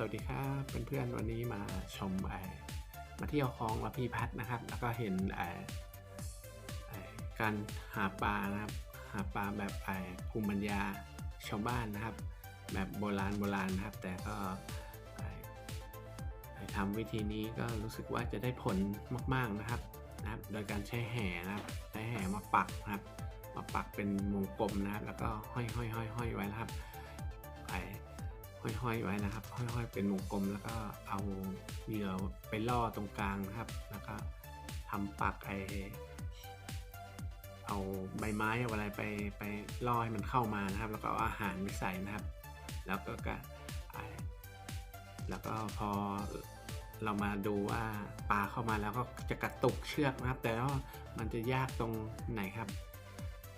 สวัสดีครับเพื่อนๆวันนี้มาชมมาเที่ยวคลองละพีพัฒนะครับ แล้วก็เห็นการหาปลานะครับ หาปลาแบบไอ้ภูมิปัญญาชาวบ้านนะครับ แบบโบราณโบราณนะครับ แต่ก็ทำวิธีนี้ก็รู้สึกว่าจะได้ผลมาก ๆนะครับนะครับ โดยการใช้แห่นะครับ ใช้แห่มาปักนะครับ มาปักเป็นวงกลมนะครับ แล้วก็ห้อยห้อยห้อยห้อยไว้นะครับไอ้ ห้อยๆไว้นะครับ ห้อยๆเป็นวงกลมแล้วก็เอาเหยื่อไปล่อตรงกลางนะครับแล้วก็ทำปักไอเอาใบไม้เอาอะไรไปไปล่อให้มันเข้ามานะครับ แล้วก็เอาอาหารไปใส่นะครับ แล้วก็กแล้วก็พอเรามาดูว่าปลาเข้ามาแล้วก็จะกระตุกเชือกนะครับ แต่ว่ามันจะยากตรงไหนครับ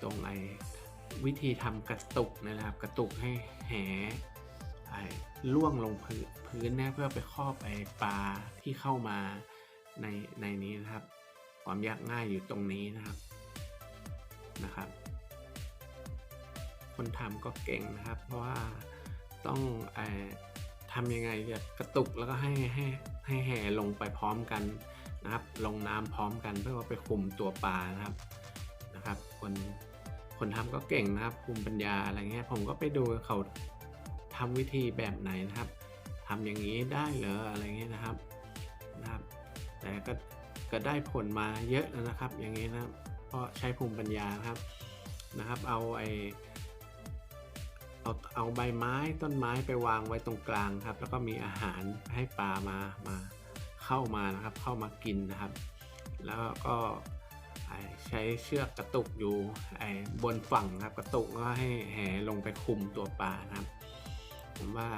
ตรงไอวิธีทำกระตุกนยนะครับ กระตุกให้แห ไอ้ล่วงลงพื้นพื้นนะเพื่อไปครอบไอ้ปลาที่เข้ามาในในนี้นะครับ ความยากง่ายอยู่ตรงนี้นะครับนะครับ คนทำก็เก่งนะครับ เพราะว่าต้องไอ้ทำยังไงจะกระตุกแล้วก็ให้ให้ให้แห่ลงไปพร้อมกันนะครับ ลงน้ำพร้อมกันเพื่อว่าไปคุมตัวปลานะครับนะครับ คนคนทำก็เก่งนะครับภูมิปัญญาอะไรเงี้ยผมก็ไปดูเขา ทำวิธีแบบไหนนะครับทำอย่างนี้ได้เหรออะไรเงี้ยนะครับนะครับ แต่ก็ก็ได้ผลมาเยอะแล้วนะครับ อย่างนี้นะครับเพราะใช้ภูมิปัญญาครับนะครับ เอาไอเอาเอาใบไม้ต้นไม้ไปวางไว้ตรงกลางครับ แล้วก็มีอาหารให้ปลามามาเข้ามานะครับ เข้ามากินนะครับ แล้วก็ใช้เชือกกระตุกอยู่บนฝั่งครับ กระตุกก็ให้แหลงไปคุมตัวปลานะครับ ผมว่า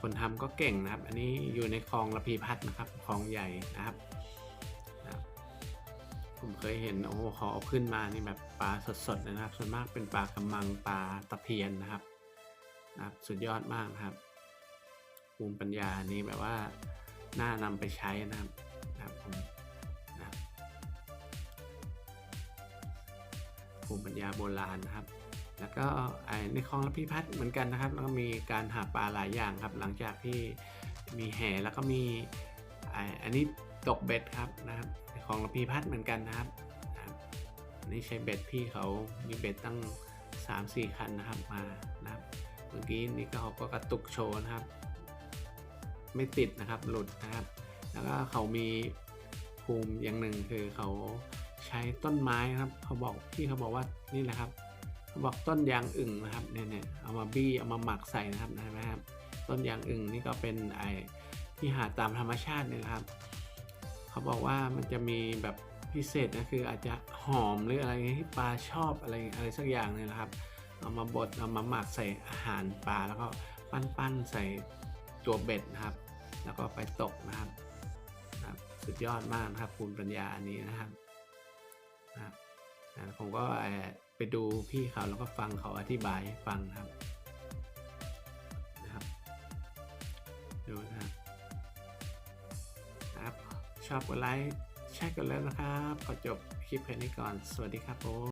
คนทำก็เก่งนะครับ อันนี้อยู่ในคลองระพีพัฒนะครับคลองใหญ่นะครับผมเคยเห็นโอ้โหเขาเอาขึ้นมานี่แบบปลาสดๆนะครับ ส่วนมากเป็นปลากระมังปลาตะเพียนนะครับนะครับ สุดยอดมากครับภูมิปัญญานี้แบบว่าน่านำไปใช้นะครับนะครับผมนะภูมิปัญญาโบราณนะครับ แล้วก็ไอในคลองระพีพัฒน์เหมือนกันนะครับ แล้วก็มีการหาปลาหลายอย่างครับ หลังจากที่มีแห่แล้วก็มีไออันนี้ตกเบ็ดครับนะครับในคลองระพีพัฒน์เหมือนกันนะครับอันนี้ใช้เบ็ดพี่เขามีเบ็ดตั้ง 3-4 คันนะครับมานะครับเมื่อกี้นี่ก็เขาก็กระตุกโชว์นะครับ ไม่ติดนะครับหลุดนะครับ แล้วก็เขามีภูมิอย่างหนึ่งคือเขาใช้ต้นไม้ครับ เขาบอกพี่เขาบอกว่านี่นะครับ บอกต้นยางอึ่งนะครับเนี่ยเนี่ยเอามาบี้เอามาหมักใส่นะครับนะครับ ต้นยางอึ่งนี่ก็เป็นไอที่หาตามธรรมชาตินี่นะครับ เขาบอกว่ามันจะมีแบบพิเศษนะคืออาจจะหอมหรืออะไรเงี้ยที่ปลาชอบอะไรอะไรสักอย่างเนี่ยนะครับ เอามาบดเอามาหมักใส่อาหารปลาแล้วก็ปั้นๆใส่ตัวเบ็ดนะครับ แล้วก็ไปตกนะครับนะครับสุดยอดมากนะครับภูมิปัญญาอันนี้นะครับนะครับ ผมก็ไปดูพี่เขาแล้วก็ฟังเขาอธิบายฟังครับนะครับ ดูนะครับนะครับ ชอบกดไลค์แชร์กันแล้วนะครับ ขอจบคลิปแค่นี้ก่อน สวัสดีครับผม